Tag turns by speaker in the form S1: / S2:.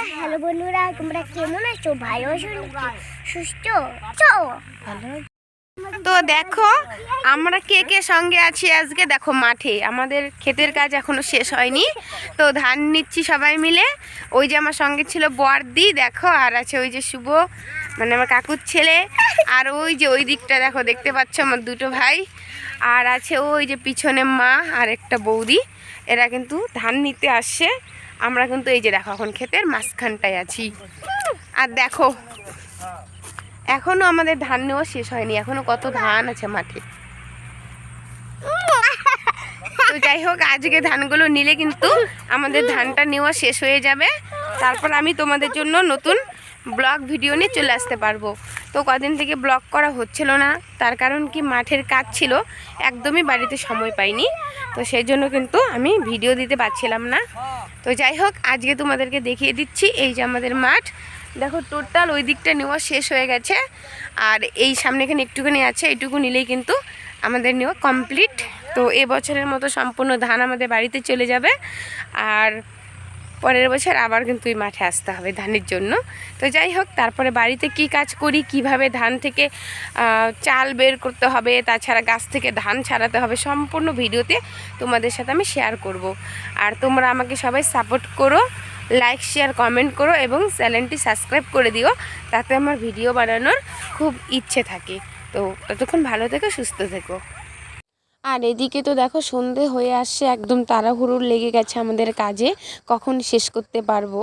S1: Hello বন্ধুরা, তোমরা কেমন আছো? সুস্থ?
S2: তো দেখো, আমরা কে কে সঙ্গে আছি আজকে? দেখো, মাঠে। আমাদের ক্ষেতের কাজ এখনও শেষ হয়নি। তো ধান নিচ্ছি সবাই মিলে। ওই যে আমার সঙ্গে ছিল বর্দি, দেখো, আর আছে ওই যে শুভ মানে আমার কাকুর ছেলে। আর ওই যে ওই দিকটা, দেখো, দেখতে পাচ্ছ আমার দুটো ভাই। আর আছে ওই যে পিছনে মা আর একটা বৌদি। এরা কিন্তু ধান নিতে আসছে। আমরা কিন্তু এই যে দেখো এখন ক্ষেতের মাঝখানটায় আছি। আর দেখো, এখনও আমাদের ধান নেওয়া শেষ হয়নি, এখনও কত ধান আছে মাঠে। তো যাই হোক, আজকে ধানগুলো নিলে কিন্তু আমাদের ধানটা নেওয়া শেষ হয়ে যাবে। তারপর আমি তোমাদের জন্য নতুন ব্লগ ভিডিও নিয়ে চলে আসতে পারব। তো কদিন থেকে ব্লগ করা হচ্ছিল না, তার কারণ কি মাঠের কাজ ছিল, একদমই বাড়িতে সময় পাইনি। তো সেই জন্য কিন্তু আমি ভিডিও দিতে পারছিলাম না। তো যাই হোক, আজকে তোমাদেরকে দেখিয়ে দিচ্ছি এই যে আমাদের মাঠ। দেখো, টোটাল ওই দিকটা নেওয়া শেষ হয়ে গেছে। আর এই সামনে এখানে একটুখানি আছে, এইটুকু নিলেই কিন্তু আমাদের নেওয়া কমপ্লিট। তো এবছরের মতো সম্পূর্ণ ধান আমাদের বাড়িতে চলে যাবে। আর পরের বছর আবার কিন্তু এই মাঠে আসতে হবে ধানের জন্য। তো যাই হোক, তারপরে বাড়িতে কি কাজ করি, কীভাবে ধান থেকে চাল বের করতে হবে, তাছাড়া গাছ থেকে ধান ছাড়াতে হবে, সম্পূর্ণ ভিডিওতে তোমাদের সাথে আমি শেয়ার করব। আর তোমরা আমাকে সবাই সাপোর্ট করো লাইক শেয়ার কমেন্ট করো এবং চ্যানেলটি সাবস্ক্রাইব করে দিও, তাতে আমার ভিডিও বানানোর খুব ইচ্ছে থাকে। তো ততক্ষণ ভালো থেকো, সুস্থ থেকো। আর এদিকে তো দেখো সন্ধে হয়ে আসছে, একদম তাড়াহুড়োর লেগে গেছে আমাদের কাজে, কখন শেষ করতে পারব?